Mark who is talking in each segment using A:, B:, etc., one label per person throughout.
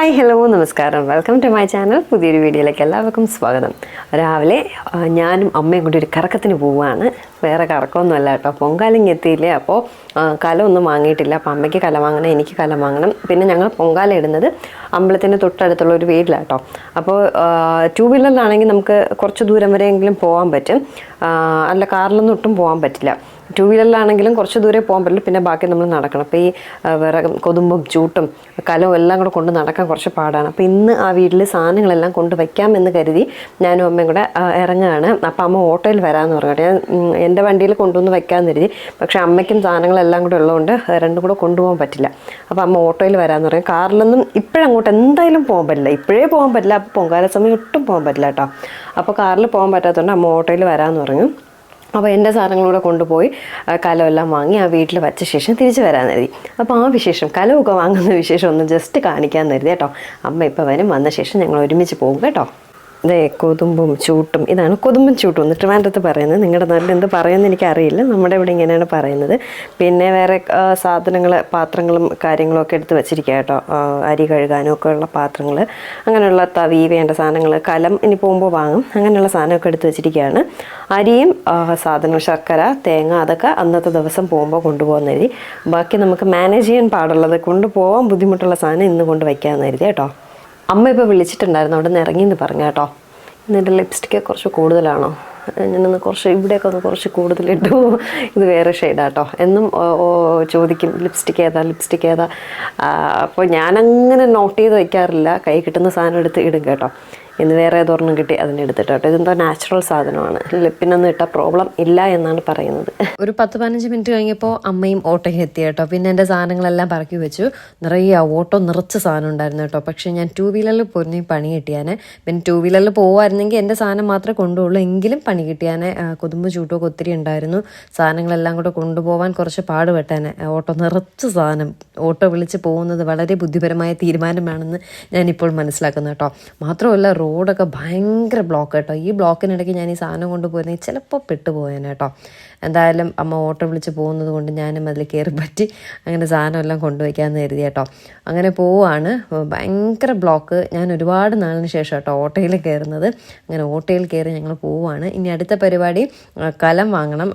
A: Hi hello നമസ്കാരം. Welcome to my channel പുതിയൊരു വീഡിയോയിലേക്ക് എല്ലാവർക്കും സ്വാഗതം. രാവിലെ ഞാനും അമ്മയും കൂടി ഒരു കറക്കത്തിന് പോവുകയാണ്. വേറെ കറക്കമൊന്നുമല്ല കേട്ടോ. പൊങ്കാലിങ് എത്തിയില്ലേ? അപ്പോൾ കലമൊന്നും വാങ്ങിയിട്ടില്ല. അപ്പോൾ അമ്മയ്ക്ക് കല വാങ്ങണം എനിക്ക് കല വാങ്ങണം. പിന്നെ ഞങ്ങൾ പൊങ്കാല ഇടുന്നത് അമ്പലത്തിന്റെ തൊട്ടടുത്തുള്ള ഒരു വീട്ടിലാണ് കേട്ടോ അപ്പോൾ ടൂ വീലറിലാണെങ്കിൽ നമുക്ക് കുറച്ച് ദൂരം വരെയെങ്കിലും പോകാൻ പറ്റും. അല്ല കാറിലൊന്നും ഒട്ടും പോകാൻ പറ്റില്ല. ടൂ വീലറിലാണെങ്കിലും കുറച്ച് ദൂരെ പോകാൻ പറ്റില്ല. പിന്നെ ബാക്കി നമ്മൾ നടക്കണം. അപ്പോൾ ഈ വേറെ വിറകും കൊതുമ്പും ചൂട്ടും കലവും എല്ലാം കൂടെ കൊണ്ട് നടക്കാൻ കുറച്ച് പാടാണ്. അപ്പോൾ ഇന്ന് ആ വീട്ടിൽ സാധനങ്ങളെല്ലാം കൊണ്ട് വയ്ക്കാമെന്ന് കരുതി ഞാനും അമ്മയും കൂടെ ഇറങ്ങുകയാണ് അപ്പോൾ അമ്മ ഓട്ടോയിൽ വരാമെന്ന് പറഞ്ഞു ഞാൻ എന്റെ വണ്ടിയിൽ കൊണ്ടുവന്ന് വയ്ക്കാമെന്ന് കരുതി. പക്ഷേ അമ്മയ്ക്കും സാധനങ്ങളെല്ലാം കൂടെ ഉള്ളതുകൊണ്ട് രണ്ടും കൂടെ കൊണ്ടുപോകാൻ പറ്റില്ല. അപ്പോൾ അമ്മ ഓട്ടോയിൽ വരാമെന്ന് പറയും കാറിലൊന്നും ഇപ്പോഴങ്ങോട്ട് എന്തായാലും പോകാൻ പറ്റില്ല. ഇപ്പോഴേ പോകാൻ പറ്റില്ല. അപ്പോൾ പൊങ്കാല സമയം ഒട്ടും പോകാൻ പറ്റില്ല കേട്ടോ. അപ്പോൾ കാറിൽ പോകാൻ പറ്റാത്തതുകൊണ്ട് അമ്മ ഓട്ടോയിൽ വരാമെന്ന് പറഞ്ഞു. അപ്പോൾ എന്റെ സാധനങ്ങളൂടെ കൊണ്ടുപോയി കലമെല്ലാം വാങ്ങി ആ വീട്ടിൽ വച്ച ശേഷം തിരിച്ചു വരാൻ കരുതി. അപ്പോൾ ആ വിശേഷം കലമൊക്കെ വാങ്ങുന്ന വിശേഷം ഒന്ന് ജസ്റ്റ് കാണിക്കാൻ കരുതി കേട്ടോ. അമ്മ ഇപ്പോൾ വരും വന്ന ശേഷം ഞങ്ങൾ ഒരുമിച്ച് പോകും കേട്ടോ. ഇതേ കൊതുമ്പും ചൂട്ടും ഇതാണ് കൊതുമ്പും ചൂട്ടും എന്ന് ട്രിവാൻഡ്രത്ത് പറയുന്നത്. നിങ്ങളുടെ നാട്ടിൽ എന്ത് പറയുമെന്ന് എനിക്കറിയില്ല. നമ്മുടെ ഇവിടെ ഇങ്ങനെയാണ് പറയുന്നത്. പിന്നെ വേറെ സാധനങ്ങൾ പാത്രങ്ങളും കാര്യങ്ങളും ഒക്കെ എടുത്ത് വെച്ചിരിക്കുക കേട്ടോ. അരി കഴുകാനും ഒക്കെ ഉള്ള പാത്രങ്ങൾ അങ്ങനെയുള്ള തവി വേണ്ട സാധനങ്ങൾ കലം ഇനി പോകുമ്പോൾ വാങ്ങും. അങ്ങനെയുള്ള സാധനമൊക്കെ എടുത്ത് വെച്ചിരിക്കുകയാണ് അരിയും സാധനം ശർക്കര തേങ്ങ അതൊക്കെ അന്നത്തെ ദിവസം പോകുമ്പോൾ കൊണ്ടുപോകുന്ന കരുതി ബാക്കി നമുക്ക് മാനേജ് ചെയ്യാൻ പാടുള്ളത് കൊണ്ടുപോകാൻ ബുദ്ധിമുട്ടുള്ള സാധനം ഇന്ന് കൊണ്ട് വയ്ക്കാമെന്ന് കരുതി കേട്ടോ. അമ്മ ഇപ്പോൾ വിളിച്ചിട്ടുണ്ടായിരുന്നു അവിടെ നിന്ന് ഇറങ്ങിയെന്ന് പറഞ്ഞു കേട്ടോ. എന്നിട്ട് ലിപ്സ്റ്റിക്ക് കുറച്ച് കൂടുതലാണോ? ഞാനൊന്ന് കുറച്ച് ഇവിടെയൊക്കെ ഒന്ന് കുറച്ച് കൂടുതലിട്ടു ഇത് വേറെ ഷെയ്ഡാട്ടോ എന്നും ചോദിക്കും ലിപ്സ്റ്റിക്ക് ഏതാ ലിപ്സ്റ്റിക്ക് ഏതാ? അപ്പോൾ ഞാനങ്ങനെ നോട്ട് ചെയ്ത് വയ്ക്കാറില്ല. കൈ കിട്ടുന്ന സാധനം എടുത്ത് ഇടും കേട്ടോ. ഇന്ന് വേറെ ഏതൊരെണ്ണം കിട്ടി അതിന്റെ എടുത്തിട്ട് കേട്ടോ. ഇതെന്തോ നാച്ചുറൽ സാധനമാണ്. ലിപ്പിനൊന്നും ഇട്ട പ്രോബ്ലം ഇല്ല എന്നാണ് പറയുന്നത്. ഒരു പത്ത് പതിനഞ്ച് മിനിറ്റ് കഴിഞ്ഞപ്പോൾ അമ്മയും ഓട്ടോയിൽ എത്തി കേട്ടോ. പിന്നെ എന്റെ സാധനങ്ങളെല്ലാം പറക്കി വെച്ചു. നിറയെ ഓട്ടോ നിറച്ച് സാധനം ഉണ്ടായിരുന്നു കേട്ടോ. പക്ഷേ ഞാൻ ടൂ വീലറിൽ പോയിരുന്നെങ്കിൽ പണി കിട്ടിയാനെ. പിന്നെ ടൂ വീലറിൽ പോകുമായിരുന്നെങ്കിൽ എന്റെ സാധനം മാത്രമേ കൊണ്ടുപോകുള്ളൂ എങ്കിലും പണി കിട്ടിയാനെ കൊതുമ്പ് ചൂട്ടൊക്കെ ഒത്തിരി ഉണ്ടായിരുന്നു. സാധനങ്ങളെല്ലാം കൂടെ കൊണ്ടുപോകാൻ കുറച്ച് പാടുപെട്ടാനെ. ഓട്ടോ നിറച്ച് സാധനം. ഓട്ടോ വിളിച്ച് പോകുന്നത് വളരെ ബുദ്ധിപരമായ തീരുമാനമാണെന്ന് ഞാനിപ്പോൾ മനസ്സിലാക്കുന്നു കേട്ടോ. മാത്രമല്ല റോഡൊക്കെ ഭയങ്കര ബ്ലോക്ക് കേട്ടോ. ഈ ബ്ലോക്കിനിടയ്ക്ക് ഞാൻ ഈ സാധനം കൊണ്ടുപോയിരുന്നെങ്കിൽ ചിലപ്പോൾ പെട്ടുപോയേനെ കേട്ടോ. എന്തായാലും അമ്മ ഓട്ടോ വിളിച്ച് പോകുന്നത് കൊണ്ട് ഞാനും അതിൽ കയറി പറ്റി അങ്ങനെ സാധനമെല്ലാം കൊണ്ടുവയ്ക്കാമെന്ന് കരുതി കേട്ടോ. അങ്ങനെ പോവാണ്. ഭയങ്കര ബ്ലോക്ക്. ഞാൻ ഒരുപാട് നാളിന് ശേഷം കേട്ടോ ഓട്ടോയിൽ കയറുന്നത്. അങ്ങനെ ഓട്ടോയിൽ കയറി ഞങ്ങൾ പോവാണ്. ഇനി അടുത്ത പരിപാടി കലം വാങ്ങണം.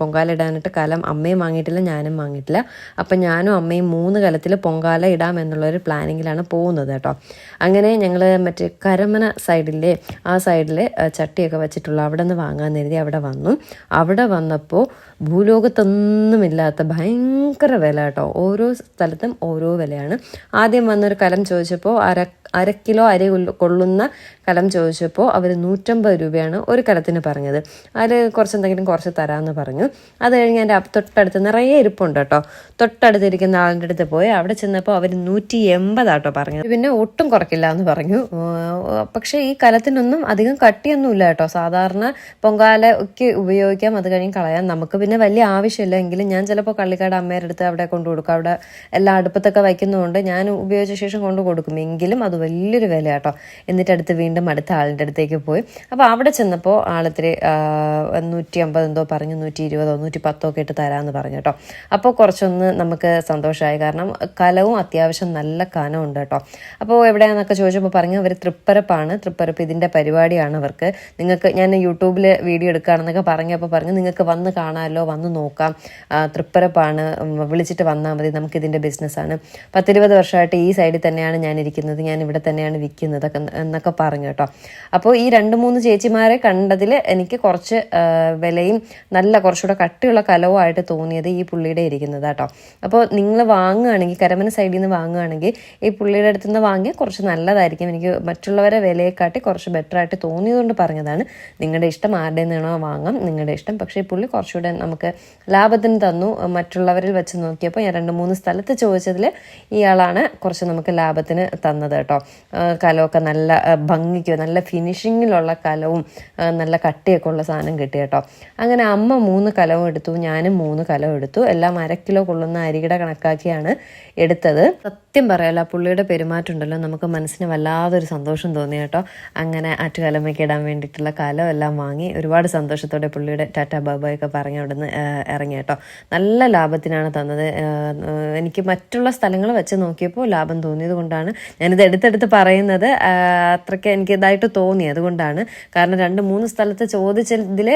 A: പൊങ്കാലിടാനായിട്ട് കലം അമ്മയും വാങ്ങിയിട്ടില്ല ഞാനും വാങ്ങിയിട്ടില്ല. അപ്പം ഞാനും അമ്മയും മൂന്ന് കലത്തിൽ പൊങ്കാല ഇടാം എന്നുള്ളൊരു പ്ലാനിങ്ങിലാണ് പോകുന്നത് കേട്ടോ. അങ്ങനെ ഞങ്ങൾ മറ്റേ കരമന സൈഡിലെ ആ സൈഡിലെ ചട്ടിയൊക്കെ വെച്ചിട്ടുള്ള അവിടെ നിന്ന് വാങ്ങാൻ കരുതി അവിടെ വന്നു. അവിടെ വന്നപ്പോൾ ഭൂലോകത്തൊന്നുമില്ലാത്ത ഭയങ്കര വില കേട്ടോ. ഓരോ സ്ഥലത്തും ഓരോ വിലയാണ്. ആദ്യം വന്നൊരു കലം ചോദിച്ചപ്പോൾ അര അര കിലോ അരി കൊള്ളുന്ന കലം ചോദിച്ചപ്പോൾ അവർ നൂറ്റമ്പത് രൂപയാണ് ഒരു കലത്തിന് പറഞ്ഞത്. അതിൽ കുറച്ച് എന്തെങ്കിലും കുറച്ച് തരാമെന്ന് പറഞ്ഞു. അത് കഴിഞ്ഞ് എന്റെ തൊട്ടടുത്ത് നിറയെ ഇരിപ്പുണ്ട് കേട്ടോ. തൊട്ടടുത്തിരിക്കുന്ന ആളിന്റെ അടുത്ത് പോയി അവിടെ ചെന്നപ്പോൾ അവർ നൂറ്റി എൺപതാട്ടോ പറഞ്ഞത്. പിന്നെ ഒട്ടും കുറക്കില്ല എന്ന് പറഞ്ഞു. പക്ഷേ ഈ കലത്തിനൊന്നും അധികം കട്ടിയൊന്നുമില്ല കേട്ടോ. സാധാരണ പൊങ്കാല ഒക്കെ ഉപയോഗിക്കാം അത് കഴിഞ്ഞ് കളയാം. നമുക്ക് പിന്നെ വലിയ ആവശ്യമില്ല. എങ്കിലും ഞാൻ ചിലപ്പോൾ കള്ളിക്കാട് അമ്മയുടെ അടുത്ത് അവിടെ കൊണ്ടു കൊടുക്കും. അവിടെ എല്ലാ അടുപ്പത്തൊക്കെ വയ്ക്കുന്നതുകൊണ്ട് ഞാൻ ഉപയോഗിച്ച ശേഷം കൊണ്ടു കൊടുക്കും. എങ്കിലും അത് വലിയൊരു വില കേട്ടോ എന്നിട്ട് അടുത്ത് വീണ്ടും അടുത്ത ആളിന്റെ അടുത്തേക്ക് പോയി. അപ്പോൾ അവിടെ ചെന്നപ്പോൾ ആളിത്തിരി നൂറ്റി അമ്പത് എന്തോ പറഞ്ഞു നൂറ്റി ഇരുപതോ നൂറ്റി പത്തോ ഒക്കെ ഇട്ട് തരാമെന്ന് പറഞ്ഞു കേട്ടോ. അപ്പോൾ കുറച്ചൊന്ന് നമുക്ക് സന്തോഷമായി കാരണം കലവും അത്യാവശ്യം നല്ല കനമുണ്ട് കേട്ടോ. അപ്പോൾ എവിടെയാണെന്നൊക്കെ ചോദിച്ചപ്പോൾ പറഞ്ഞു അവർ തൃപ്പരപ്പാണ്. തൃപ്പരപ്പ് ഇതിന്റെ പരിപാടിയാണ് അവർക്ക്. നിങ്ങൾക്ക് ഞാൻ യൂട്യൂബിൽ വീഡിയോ എടുക്കുകയാണെന്നൊക്കെ പറഞ്ഞപ്പോൾ പറഞ്ഞു നിങ്ങൾക്ക് വന്ന് കാണാമല്ലോ വന്ന് നോക്കാം. തൃപ്പരപ്പാണ്. വിളിച്ചിട്ട് വന്നാൽ മതി നമുക്കിതിന്റെ ബിസിനസ്സാണ് പത്തിരുപത് വർഷമായിട്ട് ഈ സൈഡിൽ തന്നെയാണ് ഞാൻ ഇരിക്കുന്നത് ഞാൻ ഇവിടെ തന്നെയാണ് വിൽക്കുന്നത് എന്നൊക്കെ പറഞ്ഞു കേട്ടോ. അപ്പോൾ ഈ രണ്ട് മൂന്ന് ചേച്ചിമാരെ കണ്ടതിൽ എനിക്ക് കുറച്ച് വിലയും നല്ല കുറച്ചുകൂടെ കട്ടിയുള്ള കലവുമായിട്ട് തോന്നിയത് ഈ പുള്ളിയുടെ ഇരിക്കുന്നത് കേട്ടോ. അപ്പോൾ നിങ്ങൾ വാങ്ങുകയാണെങ്കിൽ കരമന സൈഡിൽ നിന്ന് വാങ്ങുകയാണെങ്കിൽ ഈ പുള്ളിയുടെ അടുത്ത് നിന്ന് വാങ്ങിയാൽ കുറച്ച് നല്ലതായിരിക്കും. എനിക്ക് മറ്റുള്ളവരെ വിലയെക്കാട്ടി കുറച്ച് ബെറ്റർ ആയിട്ട് തോന്നിയതുകൊണ്ട് പറഞ്ഞതാണ്. നിങ്ങളുടെ ഇഷ്ടം ആരുടെ നിന്നാണോ വാങ്ങാം നിങ്ങളുടെ ഇഷ്ടം. പക്ഷേ ഈ പുള്ളി കുറച്ചുകൂടെ നമുക്ക് ലാഭത്തിന് തന്നു. മറ്റുള്ളവരിൽ വെച്ച് നോക്കിയപ്പോൾ ഞാൻ രണ്ട് മൂന്ന് സ്ഥലത്ത് ചോദിച്ചതിൽ ഇയാളാണ് കുറച്ച് നമുക്ക് ലാഭത്തിന് തന്നത് കേട്ടോ. കലമൊക്കെ നല്ല ആ, ഭംഗിക്ക് നല്ല ഫിനിഷിങ്ങിലുള്ള കലവും നല്ല കട്ടിയൊക്കെ ഉള്ള സാധനം കിട്ടി കേട്ടോ. അങ്ങനെ അമ്മ മൂന്ന് കലവും എടുത്തു ഞാനും മൂന്ന് കലവും എടുത്തു. എല്ലാം അര കിലോ കൊള്ളുന്ന അരികിട കണക്കാക്കിയാണ് എടുത്തത്. സത്യം പറയാലോ ആ പുള്ളിയുടെ പെരുമാറ്റം ഉണ്ടല്ലോ നമുക്ക് മനസ്സിന് വല്ലാതൊരു സന്തോഷം തോന്നി കേട്ടോ. അങ്ങനെ ആറ്റുകാലമ്മയ്ക്ക് ഇടാൻ വേണ്ടിയിട്ടുള്ള കലം എല്ലാം വാങ്ങി ഒരുപാട് സന്തോഷത്തോടെ പുള്ളിയുടെ ടാറ്റ ബാബായൊക്കെ പറഞ്ഞ് അവിടെ നിന്ന് ഇറങ്ങി കേട്ടോ. നല്ല ലാഭത്തിനാണ് തന്നത്. എനിക്ക് മറ്റുള്ള സ്ഥലങ്ങൾ വെച്ച് നോക്കിയപ്പോൾ ലാഭം തോന്നിയത് കൊണ്ടാണ് ഞാനിത് എടുത്തെടുത്ത് പറയുന്നത്. അത്രയ്ക്ക് എനിക്ക് ഇതായിട്ട് തോന്നി അതുകൊണ്ടാണ്. കാരണം രണ്ട് മൂന്ന് സ്ഥലത്ത് ചോദിച്ചതിൽ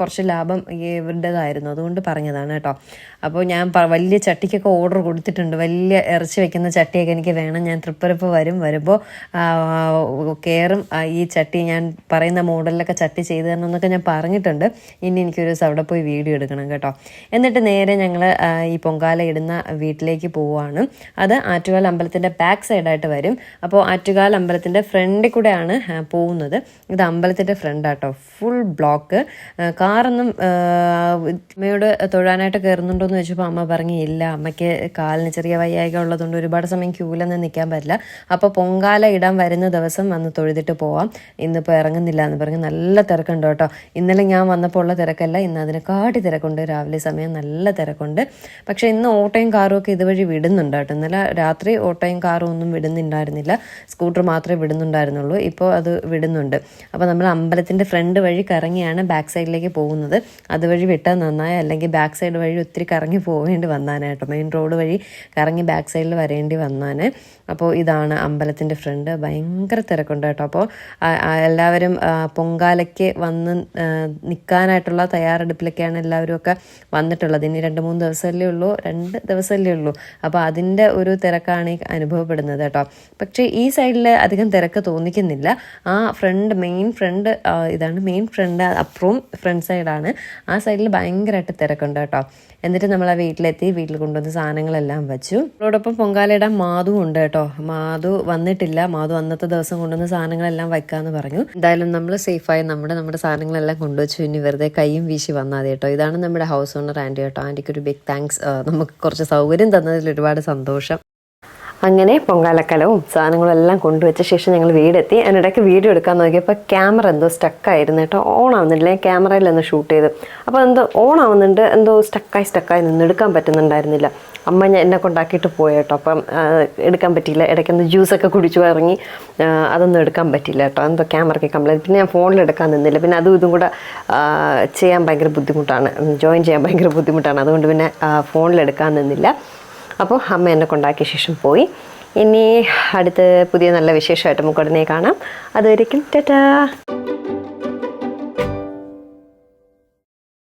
A: കുറച്ച് ലാഭം ഇവരുടേതായിരുന്നു. അതുകൊണ്ട് പറഞ്ഞതാണ് കേട്ടോ. അപ്പോൾ ഞാൻ വലിയ ചട്ടിക്കൊക്കെ ഓർഡർ കൊടുത്തിട്ടുണ്ട്. വലിയ ഇറച്ചി വെക്കുന്ന ചട്ടിയൊക്കെ എനിക്ക് വേണം. ഞാൻ തൃപ്പരപ്പ് വരും. വരുമ്പോൾ കയറും ഈ ചട്ടി ഞാൻ പറയുന്ന മോഡലിലൊക്കെ ചട്ടി ചെയ്തു തരണം എന്നൊക്കെ ഞാൻ പറഞ്ഞിട്ടുണ്ട്. ഇനി എനിക്കൊരു ദിവസം അവിടെ പോയി വീഡിയോ എടുക്കണം കേട്ടോ. എന്നിട്ട് നേരെ ഞങ്ങൾ ഈ പൊങ്കാല ഇടുന്ന വീട്ടിലേക്ക് പോവുകയാണ് അത് ആറ്റുകാൽ അമ്പലത്തിന്റെ ബാക്ക് സൈഡായിട്ട് വരും. അപ്പോൾ ആറ്റുകാൽ അമ്പലത്തിന്റെ ഫ്രണ്ടിൽ കൂടെയാണ് പോകുന്നത്. ഇത് അമ്പലത്തിന്റെ ഫ്രണ്ടാട്ടോ ഫുൾ ബ്ലോക്ക് കാറൊന്നും അമ്മയോട് തൊഴാനായിട്ട് കയറുന്നുണ്ടോ എന്ന് ചോദിച്ചപ്പോൾ അമ്മ പറഞ്ഞു ഇല്ല അമ്മയ്ക്ക് കാലിന് ചെറിയ വയ്യായിക ഉള്ളതുകൊണ്ട് ഒരുപാട് സമയം ക്യൂലൊന്നും നിൽക്കാൻ പറ്റില്ല. അപ്പോൾ പൊങ്കാല ഇടാൻ വരുന്ന ദിവസം വന്ന് തൊഴുതിട്ട് പോവാം. ഇന്നിപ്പോൾ ഇറങ്ങുന്നില്ല എന്ന് പറഞ്ഞ് നല്ല തിരക്കുണ്ട് കേട്ടോ. ഇന്നലെ ഞാൻ വന്നപ്പോൾ ഉള്ള തിരക്കല്ല ഇന്ന് അതിനെക്കാട്ടി തിരക്കുണ്ട്. രാവിലെ സമയം നല്ല തിരക്കുണ്ട്. പക്ഷേ ഇന്ന് ഓട്ടോയും കാറും ഒക്കെ ഇതുവഴി വിടുന്നുണ്ട് കേട്ടോ. ഇന്നലെ രാത്രി ഓട്ടോയും കാറും ഒന്നും വിടുന്നുണ്ടായിരുന്നില്ല. സ്കൂട്ടർ മാത്രമേ വിടുന്നുണ്ടായിരുന്നുള്ളൂ. ഇപ്പോൾ അത് വിടുന്നുണ്ട്. അപ്പോൾ നമ്മൾ അമ്പലത്തിന്റെ ഫ്രണ്ട് വഴി കറങ്ങിയാണ് ബാക്ക് സൈഡിലേക്ക് പോകുന്നത്. അതുവഴി വിട്ടാൽ നന്നായി അല്ലെങ്കിൽ ബാക്ക് സൈഡ് വഴി ഒത്തിരി കറങ്ങി പോവേണ്ടി വന്നാനായിട്ടോ മെയിൻ റോഡ് വഴി കറങ്ങി ബാക്ക് സൈഡിൽ വരേണ്ടി വന്നാണ് അപ്പോൾ ഇതാണ് അമ്പലത്തിന്റെ ഫ്രണ്ട് ഭയങ്കര തിരക്കുണ്ട് കേട്ടോ. അപ്പോൾ എല്ലാവരും പൊങ്കാലയ്ക്ക് വന്ന് നിൽക്കാനായിട്ടുള്ള തയ്യാറെടുപ്പിലൊക്കെയാണ് എല്ലാവരും ഒക്കെ വന്നിട്ടുള്ളത്. ഇനി രണ്ട് മൂന്ന് ദിവസമല്ലേ ഉള്ളൂ. രണ്ട് ദിവസമല്ലേ ഉള്ളൂ. അപ്പോൾ അതിന്റെ ഒരു തിരക്കാണ് ഈ അനുഭവപ്പെടുന്നത് കേട്ടോ. പക്ഷേ ഈ സൈഡിൽ അധികം തിരക്ക് തോന്നിക്കുന്നില്ല. ആ ഫ്രണ്ട് മെയിൻ ഫ്രണ്ട് ഇതാണ് മെയിൻ ഫ്രണ്ട് അപ്പുറവും ഫ്രണ്ട് സൈഡാണ് ആ സൈഡിൽ ഭയങ്കരമായിട്ട് തിരക്കുണ്ട് കേട്ടോ. എന്നിട്ട് നമ്മൾ ആ വീട്ടിലെത്തി വീട്ടിൽ കൊണ്ടുവന്ന് സാധനങ്ങളെല്ലാം വെച്ചു. അതോടൊപ്പം പൊങ്കാലയിടാൻ മാധു ഉണ്ട് കേട്ടോ. മാധു വന്നിട്ടില്ല. മാധു അന്നത്തെ ദിവസം കൊണ്ടുവന്ന സാധനങ്ങളെല്ലാം വെക്കാന്ന് പറഞ്ഞു. എന്തായാലും നമ്മൾ സേഫായി നമ്മുടെ നമ്മുടെ സാധനങ്ങളെല്ലാം കൊണ്ടുവച്ചു. ഇനി വെറുതെ കൈയും വീശി വന്നാൽ കേട്ടോ. ഇതാണ് നമ്മുടെ ഹൗസ് ഓണർ ആന്റി കേട്ടോ. ആന്റിക്ക് ഒരു ബിഗ് താങ്ക്സ് നമുക്ക് കുറച്ച് സൗകര്യം തന്നതിൽ ഒരുപാട് സന്തോഷം. അങ്ങനെ പൊങ്കാലക്കലവും സാധനങ്ങളും എല്ലാം കൊണ്ടുവച്ച ശേഷം ഞങ്ങൾ വീടെത്തി. അതിനിടയ്ക്ക് വീഡിയോ എടുക്കാൻ നോക്കിയപ്പോൾ ക്യാമറ എന്തോ സ്റ്റക്കായിരുന്നു കേട്ടോ. ഓൺ ആവുന്നില്ല ക്യാമറയിൽ ക്യാമറയിലൊന്ന് ഷൂട്ട് ചെയ്ത്. അപ്പോൾ എന്തോ ഓൺ ആവുന്നുണ്ട് എന്തോ സ്റ്റക്കായി സ്റ്റക്കായി നിന്ന് എടുക്കാൻ പറ്റുന്നുണ്ടായിരുന്നില്ല. അമ്മ ഞാൻ എന്നെ കൊണ്ടാക്കിയിട്ട് പോയി കേട്ടോ. അപ്പം എടുക്കാൻ പറ്റിയില്ല. ഇടയ്ക്കൊന്ന് ജ്യൂസൊക്കെ കുടിച്ചു ഇറങ്ങി. അതൊന്നും എടുക്കാൻ പറ്റിയില്ല കേട്ടോ. എന്തോ ക്യാമറയ്ക്ക് കംപ്ലൈന്റ് പിന്നെ ഞാൻ ഫോണിൽ എടുക്കാൻ നിന്നില്ല. പിന്നെ അതും ഇതും കൂടെ ചെയ്യാൻ ഭയങ്കര ബുദ്ധിമുട്ടാണ്. ജോയിൻ ചെയ്യാൻ ഭയങ്കര ബുദ്ധിമുട്ടാണ്. അതുകൊണ്ട് പിന്നെ ഫോണിൽ എടുക്കാൻ നിന്നില്ല. അപ്പോൾ അമ്മ എന്നെ കൊണ്ടാക്കിയ ശേഷം പോയി. ഇനി അടുത്ത് പുതിയ നല്ല വിശേഷമായിട്ട് നമുക്ക് ഉടനെ കാണാം. അതൊരിക്കും ടാറ്റാ.